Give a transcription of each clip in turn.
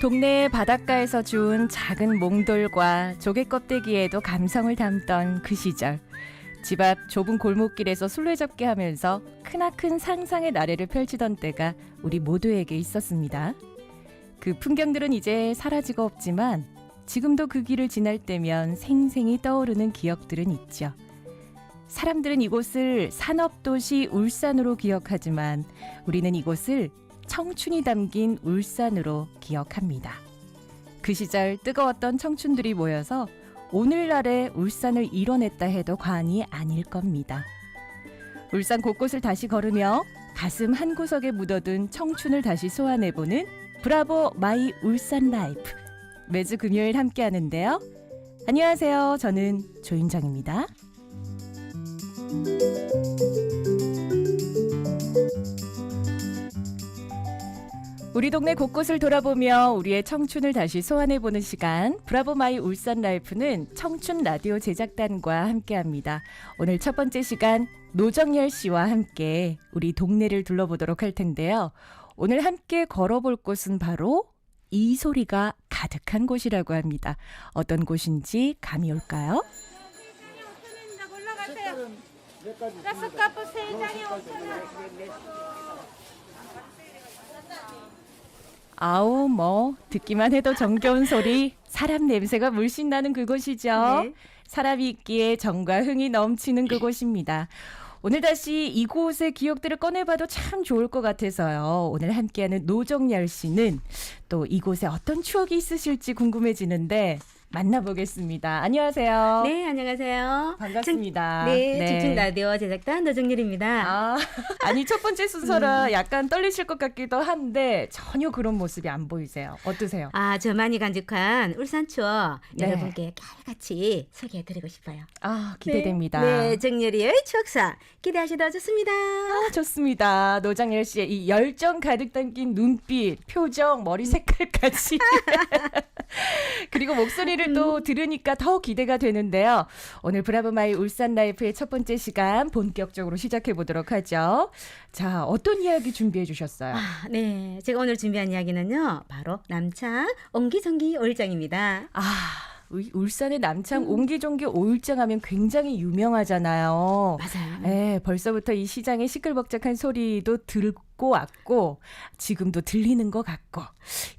동네 바닷가에서 주운 작은 몽돌과 조개 껍데기에도 감성을 담던 그 시절. 집 앞 좁은 골목길에서 술래잡기 하면서 크나큰 상상의 나래를 펼치던 때가 우리 모두에게 있었습니다. 그 풍경들은 이제 사라지고 없지만 지금도 그 길을 지날 때면 생생히 떠오르는 기억들은 있죠. 사람들은 이곳을 산업도시 울산으로 기억하지만 우리는 이곳을 청춘이 담긴 울산으로 기억합니다. 그 시절 뜨거웠던 청춘들이 모여서 오늘날의 울산을 이뤄냈다 해도 과언이 아닐 겁니다. 울산 곳곳을 다시 걸으며 가슴 한 구석에 묻어둔 청춘을 다시 소환해보는 브라보 마이 울산 라이프 매주 금요일 함께 하는데요. 안녕하세요. 저는 조윤정입니다. 우리 동네 곳곳을 돌아보며 우리의 청춘을 다시 소환해보는 시간 브라보 마이 울산 라이프는 청춘 라디오 제작단과 함께합니다. 오늘 첫 번째 시간 노정열 씨와 함께 우리 동네를 둘러보도록 할 텐데요. 오늘 함께 걸어볼 곳은 바로 이 소리가 가득한 곳이라고 합니다. 어떤 곳인지 감이 올까요? 올라가세요. 가스 카프 세 장에 5천 원. 아우 뭐 듣기만 해도 정겨운 소리 사람 냄새가 물씬 나는 그곳이죠. 네. 사람이 있기에 정과 흥이 넘치는 그곳입니다. 오늘 다시 이곳의 기억들을 꺼내봐도 참 좋을 것 같아서요. 오늘 함께하는 노정열 씨는 또 이곳에 어떤 추억이 있으실지 궁금해지는데 만나보겠습니다. 안녕하세요. 네, 안녕하세요. 반갑습니다. 네, 집중 라디오 제작단 노정일입니다. 아, 아니 첫 번째 음. 순서라 약간 떨리실 것 같기도 한데 전혀 그런 모습이 안 보이세요. 어떠세요? 아, 저만이 간직한 울산 추억 네. 여러분께 깔같이 소개해드리고 싶어요. 아 기대됩니다. 네, 네, 정열이의 추억사 기대하셔도 좋습니다. 아, 좋습니다. 노장열 씨의 이 열정 가득 담긴 눈빛, 표정, 머리 색깔까지. 그리고 목소리 를 또 들으니까 더 기대가 되는데요. 오늘 브라보마이 울산 라이프의 첫 번째 시간 본격적으로 시작해 보도록 하죠. 자, 어떤 이야기 준비해 주셨어요? 아, 네, 제가 오늘 준비한 이야기는요, 바로 남창 옹기종기 올장입니다. 아, 울- 울산의 남창 옹기종기 오일장 하면 굉장히 유명하잖아요. 맞아요. 네, 벌써부터 이 시장의 시끌벅적한 소리도 듣고 왔고 지금도 들리는 것 같고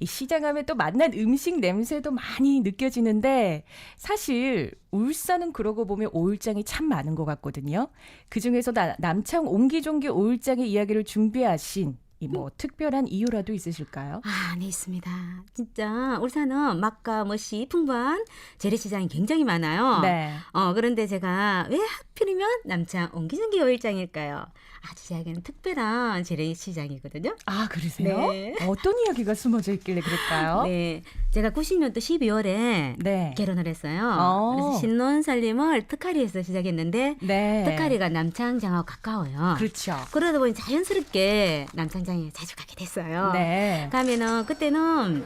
이 시장하면 또 맛난 음식 냄새도 많이 느껴지는데 사실 울산은 그러고 보면 오일장이 참 많은 것 같거든요. 그 중에서 남창 옹기종기 오일장의 이야기를 준비하신 이 뭐 특별한 이유라도 있으실까요? 아, 네, 있습니다. 진짜 울산은 맛과 멋이 풍부한 재래시장이 굉장히 많아요. 네. 어, 그런데 제가 왜 하필이면 남창 옹기종기 오일장일까요? 아주 제에게는 특별한 재래시장이거든요. 아 그러세요? 네. 어떤 이야기가 숨어져 있길래 그럴까요? 네. 제가 90년도 12월에 네. 결혼을 했어요. 어. 그래서 신혼 살림을 특하리에서 시작했는데 네. 특하리가 남창장하고 가까워요. 그렇죠. 그러다 보니 자연스럽게 남창장에 자주 가게 됐어요. 네. 가면은 그때는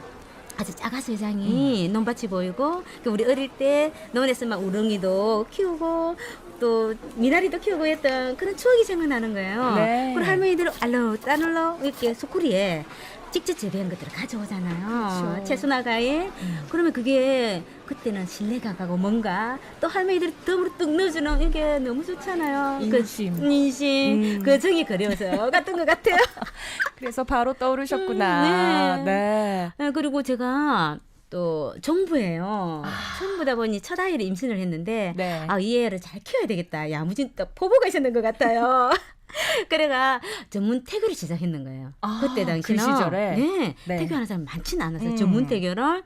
아주 작아서 회장이 음. 논밭이 보이고 그 우리 어릴 때 논에서 막 우렁이도 키우고 또 미나리도 키우고 했던 그런 추억이 생각나는 거예요. 네. 그리고 할머니들 알로 따늘로 이렇게 소쿠리에 직접 재배한 것들을 가져오잖아요. 그렇죠. 채소나 과일. 그러면 그게 그때는 신뢰가 가고 뭔가 또 할머니들이 덤으로 뚝 넣어주는 이게 너무 좋잖아요. 인심. 그 인심. 음. 그 정이 그리워서 갔던 것 같아요. 그래서 바로 떠오르셨구나. 음, 네. 아, 그리고 제가 또 정부예요. 정부다 보니 첫 아이를 임신을 했는데 네. 아, 이 애를 잘 키워야 되겠다. 야무진 또 포부가 있었는 것 같아요. 그래가 전문 태교를 시작했는 거예요. 아, 그때 당시는 그 시절에? 네, 네. 태교하는 사람 많지는 않았어요. 음. 전문 태교를.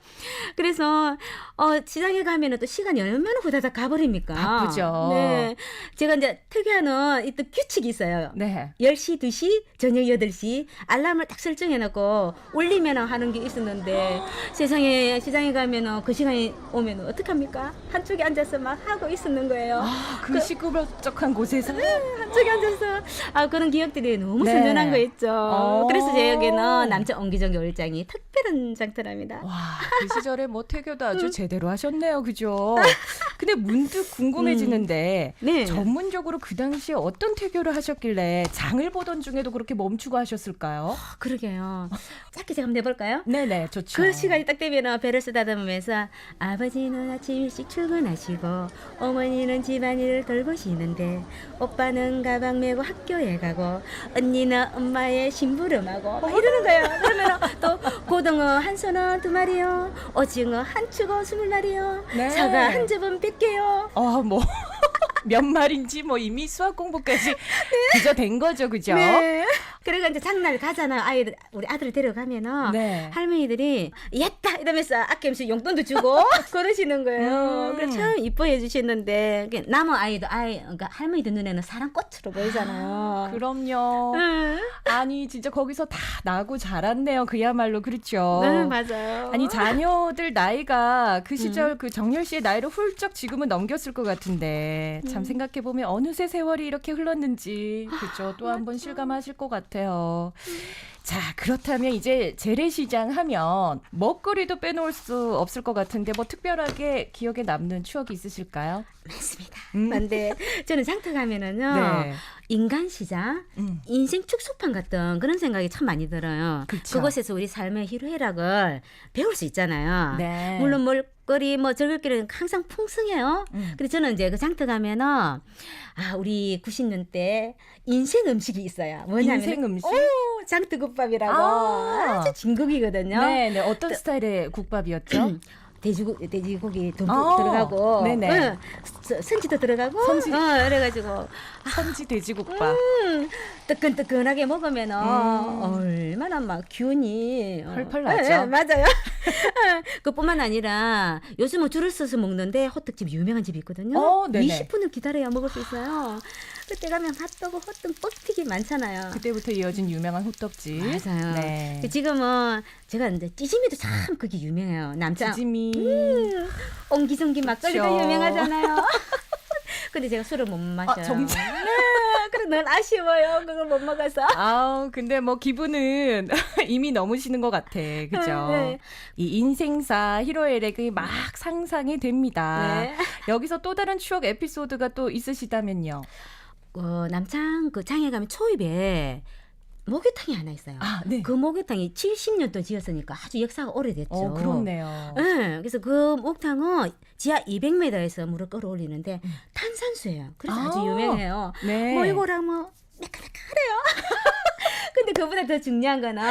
그래서 어, 시장에 가면은 또 시간이 얼마나 후다닥 가버립니까? 바쁘죠. 네, 제가 이제 태교하는 이또 규칙이 있어요. 네. 10시, 2시, 저녁 8시 알람을 딱 설정해놓고 울리면 하는 게 있었는데 세상에 시장에 가면 그 시간이 오면 어떡 합니까? 한쪽에 앉아서 막 하고 있었는 거예요. 아, 그 시끌벅적한 곳에서 한쪽에 앉아서 아 그런 기억들이 너무 네. 선전한 거 있죠. 어. 그래서 제에게는 남자 옹기종기 올장이 특별한 특별한 장터랍니다. 와, 그 시절에 뭐 태교도 아주 제대로 하셨네요. 그죠? 근데 문득 궁금해지는데 네. 전문적으로 그 당시에 어떤 태교를 하셨길래 장을 보던 중에도 그렇게 멈추고 하셨을까요? 그러게요. 짧게 제가 한번 내볼까요? 네네, 좋죠. 그 시간이 딱 되면 배를 쓰다듬으면서 아버지는 아침 일찍 출근하시고 어머니는 집안일을 돌보시는데 오빠는 가방 메고 학교에 가고 언니는 엄마의 심부름하고 막 이러는 거예요. 그러면 또 고등어 한 손은 두 마리요, 오징어 한 축어 스물 마리요, 네. 사과 한 접은 백 개요. 어, 뭐. 몇 말인지 뭐 이미 수학 공부까지 그저 된 거죠, 그죠? 네. 그래가 이제 장날 가잖아. 아이들 우리 아들을 데려가면은 네. 할머니들이 옛다 이러면서 아낌없이 용돈도 주고 그러시는 거예요. 음. 그래서 참 이뻐해 주시는데 남은 아이도 아이 그러니까 할머니들 눈에는 사랑 꽃으로 보이잖아요. 그럼요. 응. 아니, 진짜 거기서 다 나고 자랐네요. 그야말로 그렇죠. 네 맞아요. 아니 자녀들 나이가 그 음. 시절 그 정열 씨의 나이를 훌쩍 지금은 넘겼을 것 같은데 음. 참 생각해 보면 어느새 세월이 이렇게 흘렀는지 그죠 또 한 번 실감하실 것 같아요. 자 그렇다면 이제 재래시장 하면 먹거리도 빼놓을 수 없을 것 같은데 뭐 특별하게 기억에 남는 추억이 있으실까요? 맞습니다. 음. 근데 저는 장터 가면은요 네. 인간 시장, 음. 인생 축소판 같던 그런 생각이 참 많이 들어요. 그쵸. 그곳에서 우리 삶의 희로애락을 배울 수 있잖아요. 네. 물론 먹거리 뭐 저것거리는 항상 풍성해요. 음. 근데 저는 이제 그 장터 가면은 아 우리 90년대 인생 음식이 있어요. 뭐냐면 인생 음식? 오 장터 국밥이라고 아. 아~ 주 진국이거든요. 네, 네. 어떤 스타일의 국밥이었죠? 돼지고 돼지고기 듬뿍 어. 들어가고, 네네. 응, 서- 선지도 들어가고, 선지. 어, 그래가지고 선지 돼지국밥. 음, 뜨끈뜨끈하게 먹으면 음. 얼마나 막 균이 어, 펄펄 나죠. 예, 예, 맞아요. 그뿐만 아니라 요즘은 줄을 서서 먹는데 호떡집 유명한 집이 있거든요. 어, 네네. 20분을 기다려야 먹을 수 있어요. 그때 가면 핫도그, 호떡, 뻑튀기 많잖아요. 그때부터 이어진 유명한 호떡집. 맞아요. 네. 지금은 제가 이제 찌짐이도 참 그게 유명해요. 남자 지짐이 음, 옹기종기 막걸리도 그쵸. 유명하잖아요. 근데 제가 술을 못 마셔요. 아, 정말? 네, 그래 넌 아쉬워요. 그걸 못 먹어서. 아우 근데 뭐 기분은 이미 넘으시는 것 같아 그죠 네. 이 인생사 히로엘렉이 막 상상이 됩니다 네. 여기서 또 다른 추억 에피소드가 또 있으시다면요 어, 남창 그 장에 가면 초입에 목욕탕이 하나 있어요. 아 네 그 목욕탕이 70년도 지었으니까 아주 역사가 오래됐죠. 어 그렇네요 네, 그래서 그 목탕은 지하 200m에서 물을 끌어올리는데 탄산수예요. 그래서 아. 주 아. 유명해요. 네 뭐 이거랑 뭐 매끈매끈해요. 근데 그보다 더 중요한 거는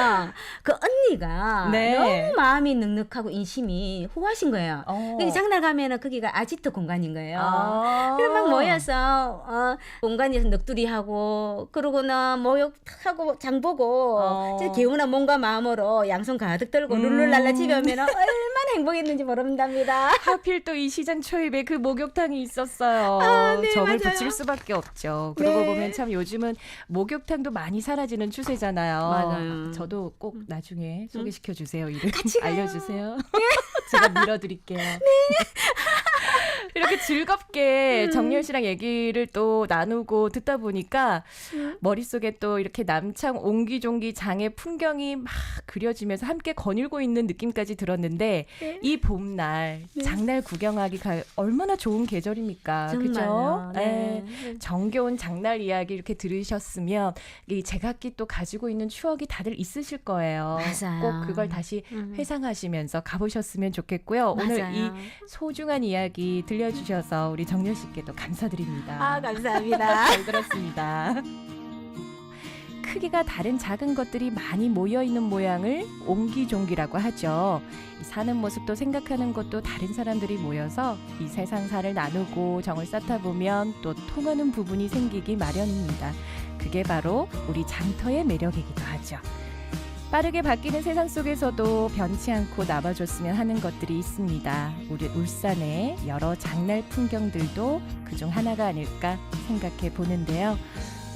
그 언니가 네. 너무 마음이 넉넉하고 인심이 후하신 거예요. 어. 근데 장날 가면은 거기가 아지트 공간인 거예요. 아. 그래 막 모여서 어, 공간에서 넋두리하고 그러고는 목욕하고 장 보고 어. 진짜 개운한 몸과 마음으로 양손 가득 들고 음. 룰루랄라 집에 오면 얼마나 행복했는지 모른답니다. 하필 또 이 시장 초입에 그 목욕탕이 있었어요. 아, 네, 점을 맞아요. 붙일 수밖에 없죠. 그러고 네. 보면 참 요즘은 목욕탕도 많이 사라지는 추세 잖아요. 맞아요. 저도 꼭 나중에 소개시켜 주세요. 이름 같이 가요. 알려 주세요. 제가 밀어 드릴게요. 이렇게 즐겁게 정열 씨랑 얘기를 또 나누고 듣다 보니까 머릿속에 또 이렇게 남창 옹기종기 장의 풍경이 막 그려지면서 함께 거닐고 있는 느낌까지 들었는데 네. 이 봄날 장날 구경하기 가 얼마나 좋은 계절입니까? 그죠? 정말요. 네. 정겨운 장날 이야기 이렇게 들으셨으면 이 제각기 또 가지고 있는 추억이 다들 있으실 거예요. 맞아요. 꼭 그걸 다시 음. 회상하시면서 가보셨으면 좋겠고요. 오늘 맞아요. 이 소중한 이야기 들려 주셔서 우리 정열 씨께도 감사드립니다. 아 감사합니다. 잘 들었습니다. 크기가 다른 작은 것들이 많이 모여 있는 모양을 옹기종기라고 하죠. 이 사는 모습도 생각하는 것도 다른 사람들이 모여서 이 세상사를 나누고 정을 쌓다 보면 또 통하는 부분이 생기기 마련입니다. 그게 바로 우리 장터의 매력이기도 하죠. 빠르게 바뀌는 세상 속에서도 변치 않고 남아줬으면 하는 것들이 있습니다. 우리 울산의 여러 장날 풍경들도 그중 하나가 아닐까 생각해 보는데요.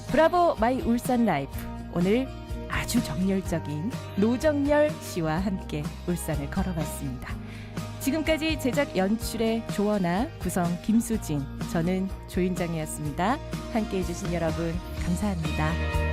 브라보 마이 울산 라이프. 오늘 아주 정열적인 노정열 씨와 함께 울산을 걸어봤습니다. 지금까지 제작 연출의 조원아, 구성 김수진, 저는 조윤정이었습니다. 함께 해주신 여러분 감사합니다.